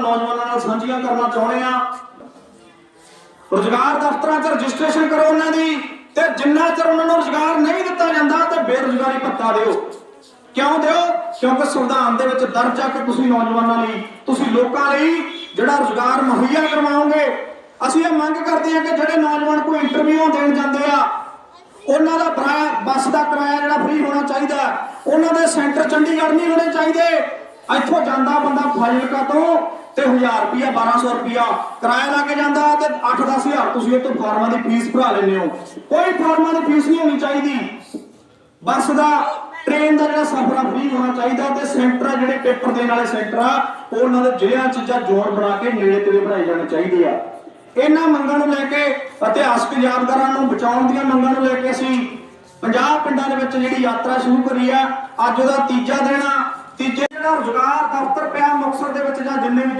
ਨੌਜਵਾਨਾਂ ਨਾਲ ਸਾਂਝੀਆਂ ਕਰਨਾ ਚਾਹੁੰਦੇ ਆ ਰੁਜ਼ਗਾਰ ਦਫ਼ਤਰਾਂ 'ਚ ਰਜਿਸਟ੍ਰੇਸ਼ਨ ਕਰੋ ਉਹਨਾਂ ਦੀ ਤੇ ਜਿੰਨਾ ਚਿਰ ਉਹਨਾਂ ਨੂੰ ਰੁਜ਼ਗਾਰ ਨਹੀਂ ਦਿੱਤਾ ਜਾਂਦਾ ਤੇ ਬੇਰੁਜ਼ਗਾਰੀ ਭੱਤਾ ਦਿਓ। ਕਿਉਂ ਦਿਓ? ਕਿਉਂਕਿ ਸੰਵਿਧਾਨ ਦੇ ਵਿੱਚ ਦਰਜ ਆ ਕਿ ਤੁਸੀਂ ਨੌਜਵਾਨਾਂ ਲਈ, ਤੁਸੀਂ ਲੋਕਾਂ ਲਈ ਜਿਹੜਾ ਰੁਜ਼ਗਾਰ ਮੁਹੱਈਆ ਕਰਵਾਓਗੇ। ਅਸੀਂ ਇਹ ਮੰਗ ਕਰਦੇ ਹਾਂ ਕਿ ਜਿਹੜੇ ਨੌਜਵਾਨ ਕੋਈ ਇੰਟਰਵਿਊ ਦੇਣ ਜਾਂਦੇ ਆ, ਉਹਨਾਂ ਦਾ ਬੱਸ ਦਾ ਕਿਰਾਇਆ ਜਿਹੜਾ ਫ੍ਰੀ ਹੋਣਾ ਚਾਹੀਦਾ ਉਹਨਾਂ ਦੇ ਸੈਂਟਰ ਚੰਡੀਗੜ੍ਹ ਨਹੀਂ ਹੋਣੇ ਚਾਹੀਦੇ। ਇੱਥੋਂ ਜਾਂਦਾ ਬੰਦਾ ਫਾਜ਼ਿਲਕਾ ਤੋਂ ਤੇ 1000 ਰੁਪਿਆ 1200 ਰੁਪਿਆ ਕਿਰਾਇਆ ਲਾ ਕੇ ਜਾਂਦਾ ਤੇ 8-10000 ਤੁਸੀਂ ਇਹ ਤੋਂ ਫਾਰਮਾਂ ਦੀ ਫੀਸ ਭਰਾ ਲੈਂਦੇ ਹੋ। ਕੋਈ ਫਾਰਮਾਂ ਦੀ ਫੀਸ ਨਹੀਂ ਹੋਣੀ ਚਾਹੀਦੀ। ਬੱਸ ਦਾ, ਟ੍ਰੇਨ ਦਾ ਜਿਹੜਾ ਸਫ਼ਰ ਆ ਫ੍ਰੀ ਹੋਣਾ ਚਾਹੀਦਾ ਤੇ ਸੈਂਟਰ ਜਿਹੜੇ ਪੇਪਰ ਦੇਣ ਵਾਲੇ ਸੈਂਟਰ ਆ, ਉਹਨਾਂ ਦੇ ਜ਼ਿਲ੍ਹਿਆਂ 'ਚ ਜਾਂ ਜ਼ੋਨ ਬਣਾ ਕੇ ਨੇੜੇ ਤੇੜੇ ਬਣਾਏ ਜਾਣੇ ਚਾਹੀਦੇ ਆ। ਇਹਨਾਂ ਮੰਗਾਂ ਨੂੰ ਲੈ ਕੇ ਇਤਿਹਾਸਕ ਯਾਦਗਾਰਾਂ ਨੂੰ ਬਚਾਉਣ ਦੀਆਂ ਮੰਗਾਂ ਨੂੰ ਲੈ ਕੇ ਅਸੀਂ ਪੰਜਾਬ ਪਿੰਡਾਂ ਦੇ ਵਿੱਚ ਜਿਹੜੀ ਯਾਤਰਾ ਸ਼ੁਰੂ ਕਰੀ ਆ, ਅੱਜ ਉਹਦਾ ਤੀਜਾ ਦਿਨ ਆ। ਤੀਜੇ ਜਿਹੜਾ ਰੁਜ਼ਗਾਰ ਦਫ਼ਤਰ ਪਿਆ ਮੁਕਤਸਰ ਦੇ ਵਿੱਚ ਜਾਂ ਜਿੰਨੇ ਵੀ